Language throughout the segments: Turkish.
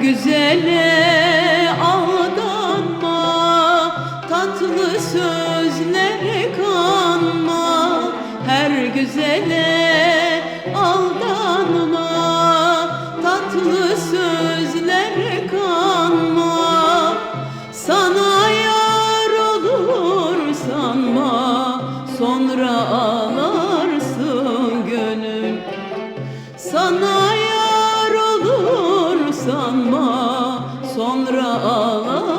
güzele aldanma Tatlı sözlere kanma. Her güzele aldanma Tatlı sözlere kanma. Sana yar olur sanma Sonra ağlarsın gönül. Sana sanma Sonra ağlarsın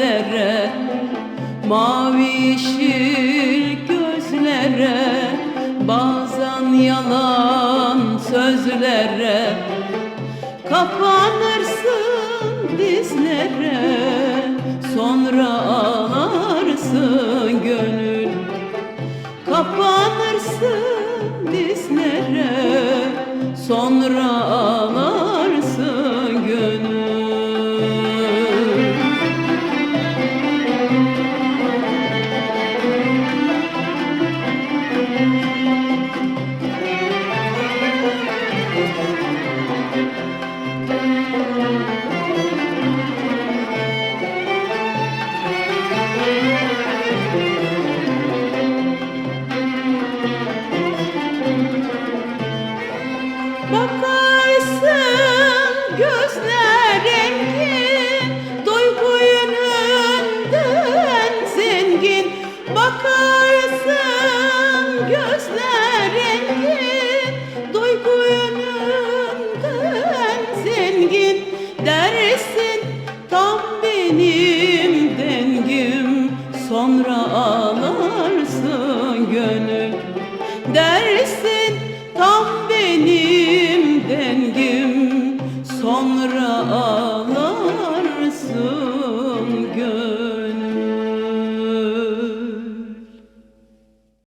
sözlere Mavi yeşil gözlere Bazen yalan sözlere Kapanırsın dizlere Sonra ağlarsın gönül. Kapanırsın dizlere Sonra Bakarsın gözler rengi Duygu yönünden zengin. Bakarsın gözler rengi Duygu yönünden zengin. Dersin tam benim dengim Sonra ağlarsın gönül. Dersin Sonra ağlar